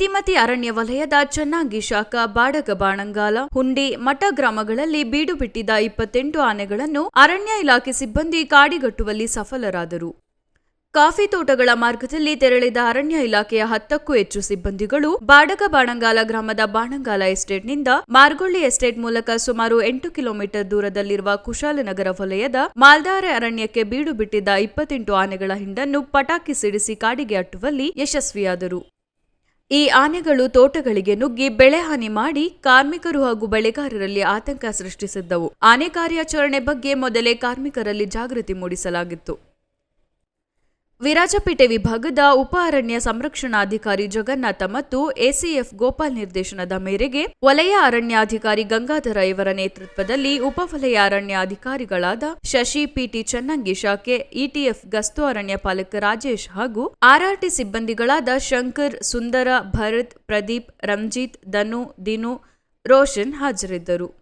ನೀತಿಮತಿ ಅರಣ್ಯ ವಲಯದ ಚೆನ್ನಾಗಿ ಶಾಖ ಬಾಡಗ ಬಾಣಂಗಾಲ ಹುಂಡಿ, ಮಠ ಗ್ರಾಮಗಳಲ್ಲಿ ಬೀಡು ಬಿಟ್ಟಿದ್ದ ಇಪ್ಪತ್ತೆಂಟು ಆನೆಗಳನ್ನು ಅರಣ್ಯ ಇಲಾಖೆ ಸಿಬ್ಬಂದಿ ಕಾಡಿಗಟ್ಟುವಲ್ಲಿ ಸಫಲರಾದರು. ಕಾಫಿ ತೋಟಗಳ ಮಾರ್ಗದಲ್ಲಿ ತೆರಳಿದ ಅರಣ್ಯ ಇಲಾಖೆಯ ಹತ್ತಕ್ಕೂ ಹೆಚ್ಚು ಸಿಬ್ಬಂದಿಗಳು ಬಾಡಗ ಬಾಣಂಗಾಲ ಗ್ರಾಮದ ಬಾಣಂಗಾಲ ಎಸ್ಟೇಟ್ನಿಂದ ಮಾರ್ಗೊಳ್ಳಿ ಎಸ್ಟೇಟ್ ಮೂಲಕ ಸುಮಾರು ಎಂಟು ಕಿಲೋಮೀಟರ್ ದೂರದಲ್ಲಿರುವ ಕುಶಾಲನಗರ ವಲಯದ ಮಾಲ್ದಾರೆ ಅರಣ್ಯಕ್ಕೆ ಬೀಡು ಬಿಟ್ಟಿದ್ದ ಇಪ್ಪತ್ತೆಂಟು ಆನೆಗಳ ಹಿಂಡನ್ನು ಪಟಾಕಿ ಸಿಡಿಸಿ ಕಾಡಿಗೆ ಅಟ್ಟುವಲ್ಲಿ ಯಶಸ್ವಿಯಾದರು. ಈ ಆನೆಗಳು ತೋಟಗಳಿಗೆ ನುಗ್ಗಿ ಬೆಳೆ ಹಾನಿ ಮಾಡಿ ಕಾರ್ಮಿಕರು ಹಾಗೂ ಬೆಳೆಗಾರರಲ್ಲಿ ಆತಂಕ ಸೃಷ್ಟಿಸಿದ್ದವು. ಆನೆ ಕಾರ್ಯಾಚರಣೆ ಬಗ್ಗೆ ಮೊದಲೇ ಕಾರ್ಮಿಕರಲ್ಲಿ ಜಾಗೃತಿ ಮೂಡಿಸಲಾಗಿತ್ತು. ವಿರಾಜಪೇಟೆ ವಿಭಾಗದ ಉಪ ಅರಣ್ಯ ಸಂರಕ್ಷಣಾಧಿಕಾರಿ ಜಗನ್ನಾಥ ಮತ್ತು ಎಸಿಎಫ್ ಗೋಪಾಲ್ ನಿರ್ದೇಶನದ ಮೇರೆಗೆ ವಲಯ ಅರಣ್ಯಾಧಿಕಾರಿ ಗಂಗಾಧರ ಇವರ ನೇತೃತ್ವದಲ್ಲಿ ಉಪವಲಯ ಅರಣ್ಯ ಅಧಿಕಾರಿಗಳಾದ ಶಶಿ ಪಿಟಿ ಚನ್ನಂಗಿ ಶಾಖೆ, ಇಟಿಎಫ್ ಗಸ್ತು ಅರಣ್ಯ ಪಾಲಕ ರಾಜೇಶ್ ಹಾಗೂ ಆರ್ಆರ್ಟಿ ಸಿಬ್ಬಂದಿಗಳಾದ ಶಂಕರ್, ಸುಂದರ, ಭರತ್, ಪ್ರದೀಪ್, ರಂಜಿತ್, ಧನು, ದಿನು, ರೋಷನ್ ಹಾಜರಿದ್ದರು.